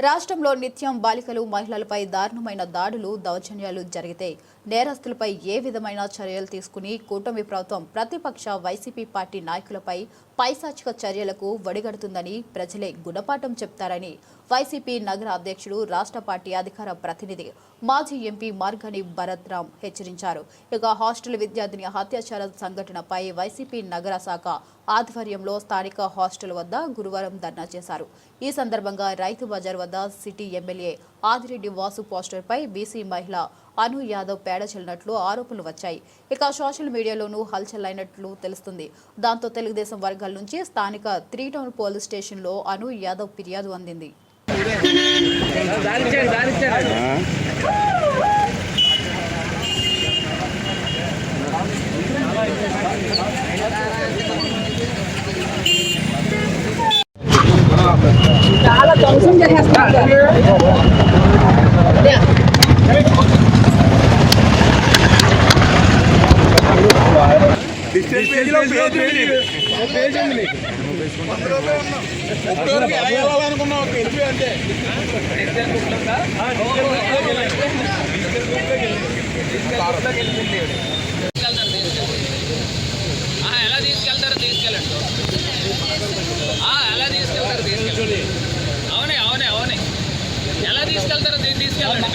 రాష్ట్రంలో నిత్యం బాలికలు మహిళలపై దారుణమైన దాడులు దౌర్జన్యాలు జరిగితే నేరస్తులపై ఏ విధమైన చర్యలు తీసుకుని కూటమి ప్రభుత్వం ప్రతిపక్ష వైసీపీ పార్టీ నాయకులపై పైశాచిక చర్యలకు వడిగడుతుందని ప్రజలే గుణపాఠం చెప్తారని వైసీపీ నగర అధ్యక్షుడు రాష్ట్ర పార్టీ అధికార ప్రతినిధి మాజీ ఎంపీ మార్గని భరత్ రామ్ హెచ్చరించారు. ఇక హాస్టల్ విద్యార్థిని అత్యాచార సంఘటనపై వైసీపీ నగర శాఖ ఆధ్వర్యంలో స్థానిక హాస్టల్ వద్ద గురువారం ధర్నా చేశారు. ఈ సందర్భంగా రైతు బజార్ వద్ద సిటీ ఎమ్మెల్యే ఆదిరెడ్డి వాసు పోస్టర్పై బీసీ మహిళ అను యాదవ్ పేడ చెల్లినట్లు ఆరోపణలు వచ్చాయి. ఇక సోషల్ మీడియాలోనూ హల్చల్ అయినట్లు తెలుస్తుంది. దాంతో తెలుగుదేశం వర్గాల నుంచి స్థానిక త్రీ టౌన్ పోలీస్ స్టేషన్లో అను యాదవ్ ఫిర్యాదు అందింది. ఒక పేజ్ ఎలా తీసుకెళ్తారు తీసుకెళ్ళండి. ఎలా తీసుకెళ్తారు తీసుకెళ్ళండి. అవునే అవునే అవునే. ఎలా తీసుకెళ్తారో తీసుకెళ్ళండి.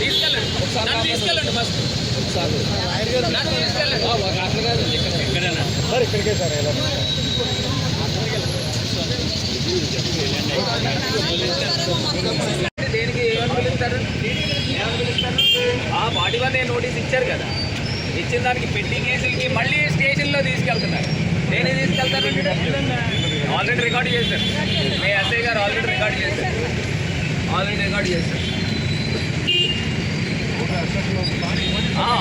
తీసుకెళ్ళండి. నన్ను తీసుకెళ్ళండి ఫస్ట్. నన్ను తీసుకెళ్ళండి అట్లా కాదు ఇక్కడ ఎక్కడైనా సార్ ఇక్కడికే సార్ ఎలా దేనికి పిలుస్తారు? ఆ వాటి వల్ల నోటీస్ ఇచ్చారు కదా. ఇచ్చిన దానికి పెండింగ్ కేసులకి మళ్ళీ స్టేషన్లో తీసుకెళ్తున్నారు. నేనే తీసుకెళ్తాను ఆల్రెడీ రికార్డ్ చేశారు. మీ ఎస్ఐ గారు ఆల్రెడీ రికార్డ్ చేశారు. ఆల్రెడీ రికార్డ్ చేశారు.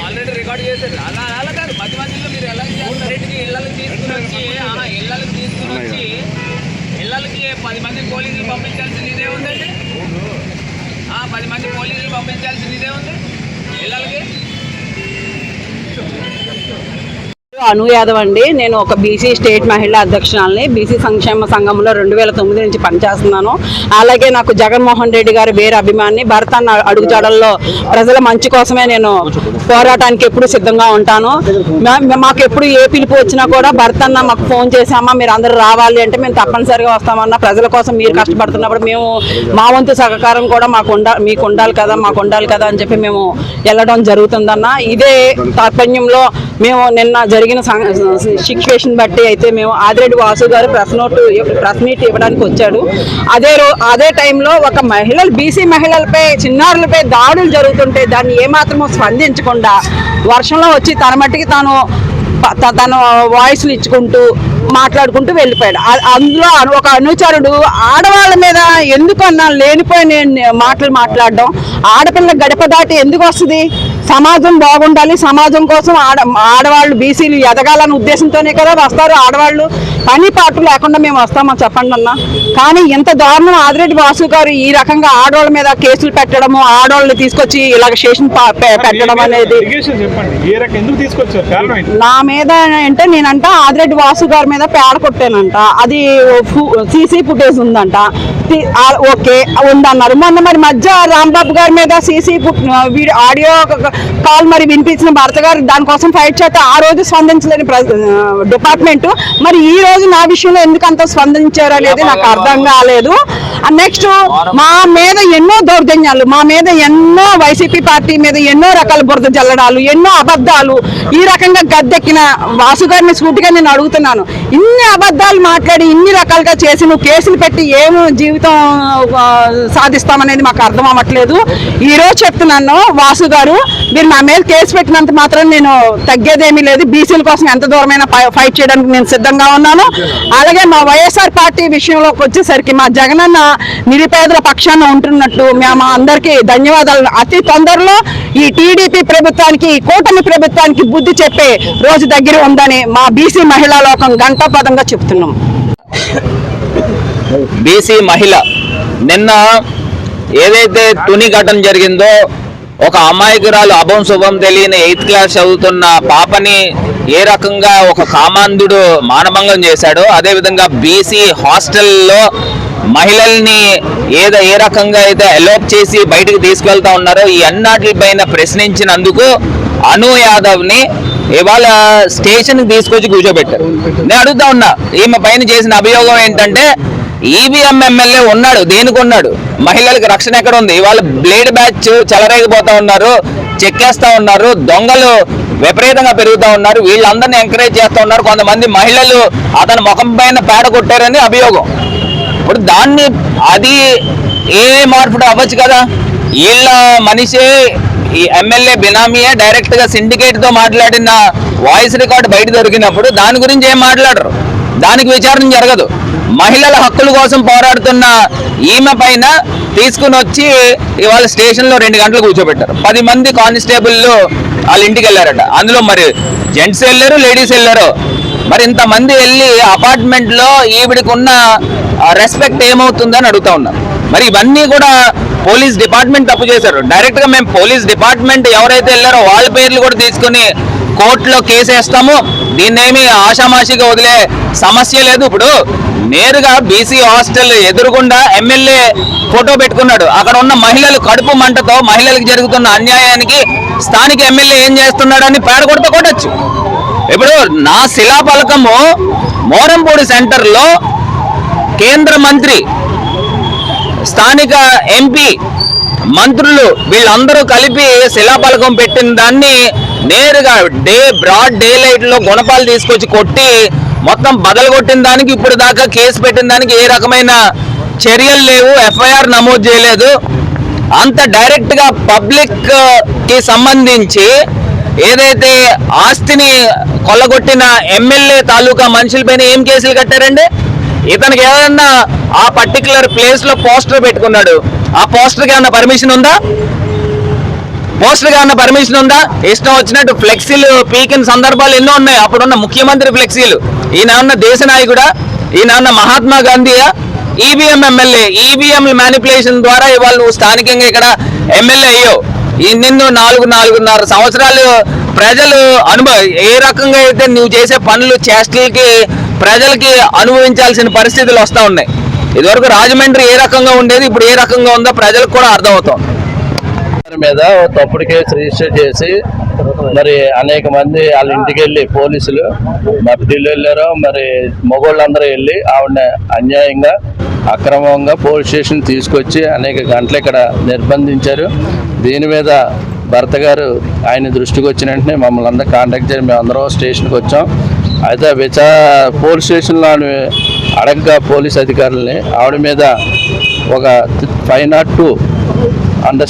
ఆల్రెడీ రికార్డ్ చేశారు. అలా అలా కాదు మధ్య మధ్యలో మీరు ఎలా చేస్తారు ఇంటికి ఇళ్ళకి తీసుకుని వచ్చి ఆహా, ఇళ్ళకి తీసుకుని వచ్చి ఇళ్ళకి పది మంది పోలీసులు పంపించాల్సింది ఇదే ఉందండి? పది మంది పోలీసులు పంపించాల్సింది ఇదే ఉంది పిల్లలకి అను యాదవ్ అండి. నేను ఒక బీసీ స్టేట్ మహిళా అధ్యక్షురాలని. బీసీ సంక్షేమ సంఘంలో రెండు వేల తొమ్మిది నుంచి పనిచేస్తున్నాను. అలాగే నాకు జగన్మోహన్ రెడ్డి గారి వేరే అభిమాని భరతన్న అడుగుజాడల్లో ప్రజల మంచి కోసమే నేను పోరాటానికి ఎప్పుడు సిద్ధంగా ఉంటాను. మాకు ఎప్పుడు ఏ పిలుపు వచ్చినా కూడా భరతన్న మాకు ఫోన్ చేసామా మీరు అందరూ రావాలి అంటే మేము తప్పనిసరిగా వస్తామన్నా ప్రజల కోసం మీరు కష్టపడుతున్నప్పుడు మేము మా వంతు సహకారం కూడా మాకు ఉండ మీకు ఉండాలి కదా మాకు ఉండాలి కదా అని చెప్పి మేము వెళ్ళడం జరుగుతుందన్న. ఇదే తాత్పర్యంలో మేము నిన్న జరిగిన సిచ్యువేషన్ బట్టి అయితే మేము ఆదిరెడ్డి వాసు గారు ప్రెస్ నోట్ ప్రెస్ మీట్ ఇవ్వడానికి వచ్చాడు. అదే రో అదే టైంలో ఒక మహిళలు బీసీ మహిళలపై చిన్నారులపై దాడులు జరుగుతుంటే దాన్ని ఏమాత్రమో స్పందించకుండా వర్షంలో వచ్చి తన మట్టికి తాను తను వాయిస్లు ఇచ్చుకుంటూ మాట్లాడుకుంటూ వెళ్ళిపోయాడు. అందులో అను- ఒక అనుచరుడు ఆడవాళ్ళ మీద ఎందుకు అన్నా లేనిపోయిన మాటలు మాట్లాడడం ఆడపిల్ల గడప దాటి ఎందుకు వస్తుంది? సమాజం బాగుండాలి సమాజం కోసం ఆడ ఆడవాళ్ళు బీసీలు ఎదగాలన్న ఉద్దేశంతోనే కదా వస్తారు. ఆడవాళ్ళు పని పాటు లేకుండా మేము వస్తామా చెప్పండి అన్న. కానీ ఇంత దారుణం ఆదిరెడ్డి వాసు గారు ఈ రకంగా ఆడవాళ్ళ మీద కేసులు పెట్టడము ఆడవాళ్ళని తీసుకొచ్చి ఇలాగ స్టేషన్ పెట్టడం అనేది నా మీద అంటే నేనంట ఆదిరెడ్డి వాసు గారి మీద పేడ కొట్టానంట. అది సీసీ ఫుటేజ్ ఉందంట. ఓకే ఉందన్నారు. మొన్న మరి మధ్య రాంబాబు గారి మీద సీసీ వీడియో ఆడియో కాల్ మరి వినిపించిన భర్త గారు దానికోసం ఫైట్ చేస్తే ఆ రోజు స్పందించలేని డిపార్ట్మెంట్ మరి ఈ రోజు నా విషయంలో ఎందుకు అంత స్పందించారు అనేది నాకు అర్థం కాలేదు. నెక్స్ట్ మా మీద ఎన్నో దౌర్జన్యాలు మా మీద ఎన్నో వైసీపీ పార్టీ మీద ఎన్నో రకాల బురద జల్లడాలు ఎన్నో అబద్ధాలు ఈ రకంగా గద్దెక్కిన వాసు గారిని సూటిగా నేను అడుగుతున్నాను. ఇన్ని అబద్ధాలు మాట్లాడి ఇన్ని రకాలుగా చేసి నువ్వు కేసులు పెట్టి ఏం జీవితం సాధిస్తామనేది మాకు అర్థం అవ్వట్లేదు. ఈ రోజు చెప్తున్నాను వాసు గారు మీరు నా మీద కేసు పెట్టినంత మాత్రం నేను తగ్గేదేమీ లేదు. బీసీల కోసం ఎంత దూరమైనా ఫై- ఫైట్ చేయడానికి నేను సిద్ధంగా ఉన్నాను. అలాగే మా వైఎస్ఆర్ పార్టీ విషయంలోకి వచ్చేసరికి మా జగనన్న నిరుపేదల పక్షాన ఉంటున్నట్టు మేము అందరికీ ధన్యవాదాలు. అతి తొందరలో ఈ టీడీపీ ప్రభుత్వానికి కూటమి ప్రభుత్వానికి బుద్ధి చెప్పే రోజు దగ్గర ఉందని మా బీసీ మహిళా లోకం గంటాపదంగా చెప్తున్నాం. బీసీ మహిళ నిన్న ఏదైతే తుని ఘటన జరిగిందో ఒక అమాయకురాలు అభం శుభం తెలియని ఎయిత్ క్లాస్ చదువుతున్న పాపని ఏ రకంగా ఒక కామాంధుడు మానభంగం చేశాడో అదేవిధంగా బీసీ హాస్టల్లో మహిళల్ని ఏదో ఏ రకంగా అయితే ఎలోప్ చేసి బయటకు తీసుకెళ్తా ఉన్నారో ఈ అన్నాటిపైన ప్రశ్నించినందుకు అను యాదవ్ని ఇవాళ స్టేషన్కి తీసుకొచ్చి కూర్చోబెట్టారు. నేను అడుగుతా ఉన్నా ఈమె పైన చేసిన అభియోగం ఏంటంటే ఈవీఎం ఎమ్మెల్యే ఉన్నాడు దేనికి ఉన్నాడు? మహిళలకు రక్షణ ఎక్కడ ఉంది? ఇవాళ బ్లేడ్ బ్యాచ్ చెలరేగిపోతా ఉన్నారు చెక్కేస్తా ఉన్నారు దొంగలు విపరీతంగా పెరుగుతూ ఉన్నారు వీళ్ళందరినీ ఎంకరేజ్ చేస్తూ ఉన్నారు. కొంతమంది మహిళలు అతని ముఖం పైన పేడ కొట్టారని అభియోగం. ఇప్పుడు దాన్ని అది ఏ మార్పుడు అవ్వచ్చు కదా? వీళ్ళ మనిషి ఈ ఎమ్మెల్యే బినామీయే డైరెక్ట్గా సిండికేట్తో మాట్లాడిన వాయిస్ రికార్డ్ బయట దొరికినప్పుడు దాని గురించి ఏం మాట్లాడరు? దానికి విచారణ జరగదు. మహిళల హక్కుల కోసం పోరాడుతున్న ఈమె పైన తీసుకుని వచ్చి ఇవాళ స్టేషన్లో రెండు గంటలు కూర్చోబెట్టారు. పది మంది కానిస్టేబుల్లు వాళ్ళ ఇంటికి వెళ్ళారట. అందులో మరి జెంట్స్ వెళ్ళారు లేడీస్ వెళ్ళారు. మరి ఇంతమంది వెళ్ళి అపార్ట్మెంట్లో ఈవిడికి ఉన్న రెస్పెక్ట్ ఏమవుతుందని అడుగుతా ఉన్నా. మరి ఇవన్నీ కూడా పోలీస్ డిపార్ట్మెంట్ తప్పు చేశారు. డైరెక్ట్గా మేము పోలీస్ డిపార్ట్మెంట్ ఎవరైతే వెళ్ళారో వాళ్ళ పేర్లు కూడా తీసుకుని కోర్టులో కేసు వేస్తాము దీన్నేమి ఆషామాషిగా వదిలే సమస్య లేదు. ఇప్పుడు నేరుగా బీసీ హాస్టల్ ఎదురుగుండా ఎమ్మెల్యే ఫోటో పెట్టుకున్నాడు. అక్కడ ఉన్న మహిళలు కడుపు మంటతో మహిళలకు జరుగుతున్న అన్యాయానికి స్థానిక ఎమ్మెల్యే ఏం చేస్తున్నాడని పేడ కొట్టచ్చు. ఇప్పుడు నా శిలాఫలకము మోరంపూడి సెంటర్లో కేంద్ర మంత్రి స్థానిక ఎంపీ మంత్రులు వీళ్ళందరూ కలిపి శిలాఫలకం పెట్టిన దాన్ని నేరుగా డే బ్రాడ్ డే లైట్లో గుణపాలు తీసుకొచ్చి కొట్టి మొత్తం బదలు కొట్టిన దానికి ఇప్పుడు దాకా కేసు పెట్టిన దానికి ఏ రకమైన చర్యలు లేవు. ఎఫ్ఐఆర్ నమోదు చేయలేదు. అంత డైరెక్ట్గా పబ్లిక్ uh, కి సంబంధించి ఏదైతే ఆస్తిని కొల్లగొట్టిన ఎమ్మెల్యే తాలూకా మనుషులపైన ఏం కేసులు కట్టారండి? ఇతనికి ఏదన్నా ఆ పర్టికులర్ ప్లేస్లో పోస్టర్ పెట్టుకున్నాడు. ఆ పోస్టర్కి ఏమన్నా పర్మిషన్ ఉందా? పోస్టర్కి ఏమన్నా పర్మిషన్ ఉందా? ఇష్టం వచ్చినట్టు ఫ్లెక్సీలు పీకిన సందర్భాలు ఎన్నో ఉన్నాయి. అప్పుడున్న ముఖ్యమంత్రి ఫ్లెక్సీలు ఈయన ఉన్న దేశ నాయకుడా? ఈయన ఉన్న మహాత్మా గాంధీయా? ఈవీఎం ఎమ్మెల్యే ఈవీఎం మ్యానిపులేషన్ ద్వారా ఇవాళ నువ్వు స్థానికంగా ఇక్కడ ఎమ్మెల్యే అయ్యావు. ఈ నిన్ను నాలుగు నాలుగున్నర సంవత్సరాలు ప్రజలు అనుభవ ఏ రకంగా అయితే నువ్వు చేసే పనులు చేష్టలకి ప్రజలకి అనుభవించాల్సిన పరిస్థితులు వస్తూ ఉన్నాయి. ఇదివరకు రాజమండ్రి ఏ రకంగా ఉండేది ఇప్పుడు ఏ రకంగా ఉందో ప్రజలకు కూడా అర్థమవుతాం మీద తప్పుడు కేసు రిజిస్టర్ చేసి మరి అనేక మంది వాళ్ళ ఇంటికి వెళ్ళి పోలీసులు మరి ఢిల్లీ వెళ్ళారు మరి మగోళ్ళందరూ వెళ్ళి ఆవిడ అన్యాయంగా అక్రమంగా పోలీస్ స్టేషన్ తీసుకొచ్చి అనేక గంటలు ఇక్కడ నిర్బంధించారు. దీని మీద భర్త గారు ఆయన దృష్టికి వచ్చిన వెంటనే మమ్మల్ని అందరూ కాంటాక్ట్ చేసి మేము అందరం స్టేషన్కి వచ్చాం. అయితే విచా పోలీస్ స్టేషన్లో ఆమె అడగ్గా పోలీస్ అధికారులని ఆవిడ మీద ఒక ఫైవ్ నాట్ టూ అండర్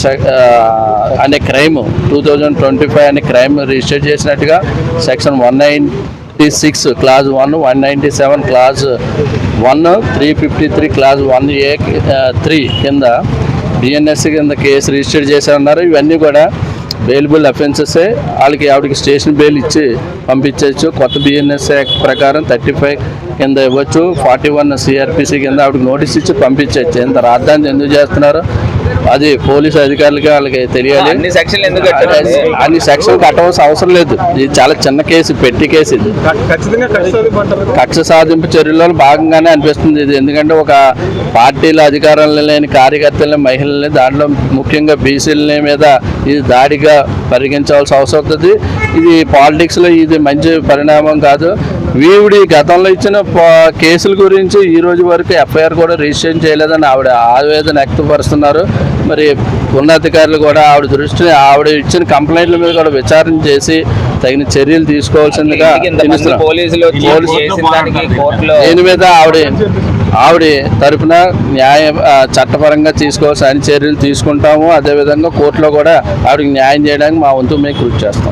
అనే crime two thousand twenty five అనే క్రైమ్ రిజిస్టర్ చేసినట్టుగా section one ninety six clause one one ninety seven clause one three fifty three clause one A three కింద డిఎన్ఎస్ కింద case register చేశారన్నారు. ఇవన్నీ కూడా bailable అఫెన్సెసే వాళ్ళకి ఆవిడకి స్టేషన్ బెయిల్ ఇచ్చి పంపించవచ్చు. కొత్త బిఎన్ఎస్ యాక్ట్ ప్రకారం థర్టీ ఫైవ్ కింద ఇవ్వచ్చు. ఫార్టీ వన్ సిఆర్పిసి కింద ఆవిడకి నోటీస్ ఇచ్చి పంపించవచ్చు. ఇంత రాజధాని ఎందుకు చేస్తున్నారు? అది పోలీసు అధికారులకి వాళ్ళకి తెలియాలి. అన్ని సెక్షన్లు ఎందుకు కట్టారు? అన్ని సెక్షన్ కట్టవలసిన అవసరం లేదు. ఇది చాలా చిన్న కేసు పెట్టి కేసు ఇది. కక్ష సాధింపు చర్యల్లో భాగంగానే అనిపిస్తుంది ఇది. ఎందుకంటే ఒక పార్టీల అధికారంలో లేని కార్యకర్తలని మహిళల్ని దాంట్లో ముఖ్యంగా బీసీల మీద ఇది దాడిగా పరిగణించవలసిన అవసరం అవుతుంది. ఇది పాలిటిక్స్లో ఇది మంచి పరిణామం కాదు. వీవిడి గతంలో ఇచ్చిన ప- కేసుల గురించి ఈ రోజు వరకు ఎఫ్ఐఆర్ కూడా రిజిస్టర్ చేయలేదని ఆవిడ ఆవేదన వ్యక్తపరుస్తున్నారు. మరి ఉన్నతాధికారులు కూడా ఆవిడ దృష్టిని ఆవిడ ఇచ్చిన కంప్లైంట్ల మీద కూడా విచారణ చేసి తగిన చర్యలు తీసుకోవాల్సిందిగా దీని మీద ఆవిడ ఆవిడ తరపున న్యాయ చట్టపరంగా తీసుకోవాల్సిన అన్ని చర్యలు తీసుకుంటాము. అదేవిధంగా కోర్టులో కూడా ఆవిడకి న్యాయం చేయడానికి మా వంతు మేము కృషి చేస్తాం.